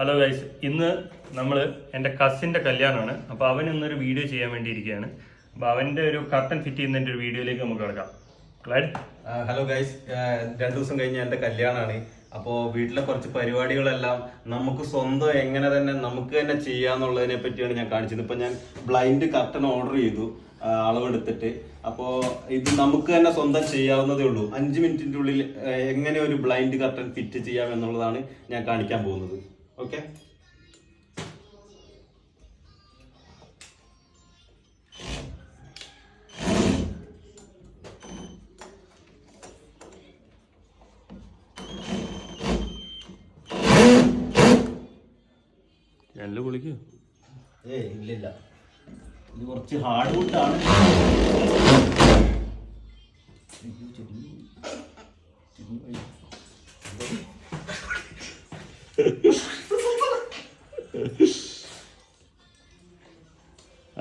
Hello guys ഇന്ന് നമ്മൾ എന്റെ കസിന്റെ കല്യാണമാണ്. അപ്പോൾ അവൻ ഇന്നൊരു വീഡിയോ ചെയ്യാൻ വേണ്ടി ഇരിക്കുകയാണ് അപ്പോൾ അവന്റെ ഒരു കർട്ടൻ ഫിറ്റ് ചെയ്യുന്നതിന്റെ ഒരു വീഡിയോയിലേക്ക് നമുക്ക് കിടക്കാം. ഹലോ ഗൈസ് രണ്ടു ദിവസം കഴിഞ്ഞ് എന്റെ കല്യാണമാണ്. അപ്പോൾ വീട്ടിലെ കുറച്ച് പരിപാടികളെല്ലാം നമുക്ക് സ്വന്തം എങ്ങനെ തന്നെ നമുക്ക് തന്നെ ചെയ്യാന്നുള്ളതിനെ പറ്റിയാണ് ഞാൻ കാണിച്ചത്. ഇപ്പം ഞാൻ ബ്ലൈൻഡ് കർട്ടൻ ഓർഡർ ചെയ്തു അളവെടുത്തിട്ട്. അപ്പോൾ ഇത് നമുക്ക് തന്നെ സ്വന്തം ചെയ്യാവുന്നതേ ഉള്ളൂ. അഞ്ച് മിനിറ്റിന്റെ ഉള്ളിൽ എങ്ങനെ ഒരു ബ്ലൈൻഡ് കർട്ടൻ ഫിറ്റ് ചെയ്യാം എന്നുള്ളതാണ് ഞാൻ കാണിക്കാൻ പോകുന്നത്. ഓക്കെ ജനൽ പൊളിക്കോ ഏ ഇല്ലില്ല. ഇത് കുറച്ച് ഹാർഡ് വുഡാണ്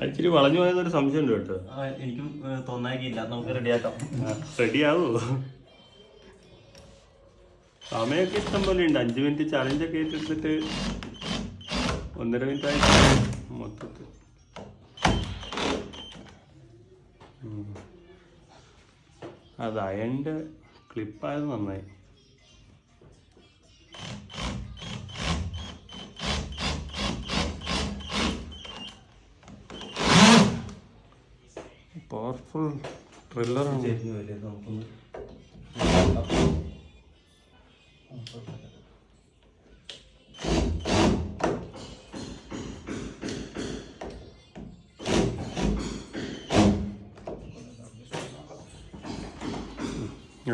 ഇച്ചിരി വളഞ്ഞു വയൊരു സംശയം ഉണ്ട് കേട്ടോ. എനിക്കും തോന്നാക്കിയില്ല നമുക്ക് റെഡിയാക്കാം. റെഡിയാവോ. സമയമൊക്കെ ഇഷ്ടം പോലെ ഉണ്ട്. അഞ്ച് മിനിറ്റ് ചലഞ്ചൊക്കെ ഏറ്റെടുത്തിട്ട് ഒന്നര മിനിറ്റ് ആയി മൊത്തത്തിൽ. അത് അയന്റെ ക്ലിപ്പായത് നന്നായി. പവർഫുൾ നമുക്കൊന്ന്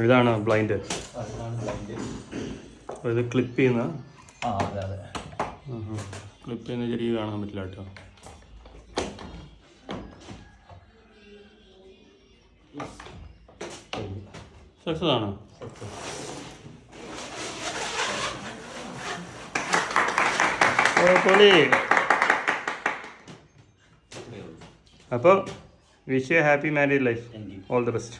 ഇതാണ് ബ്ലൈൻഡ്. ഇത് ക്ലിപ്പ് ചെയ്യുന്ന ക്ലിപ്പ് ചെയ്യുന്ന ചെറിയ കാണാൻ പറ്റില്ല കേട്ടോ. സക്സസ് ആണോ പൊളി അപ്പോൾ wish happy married life. All the best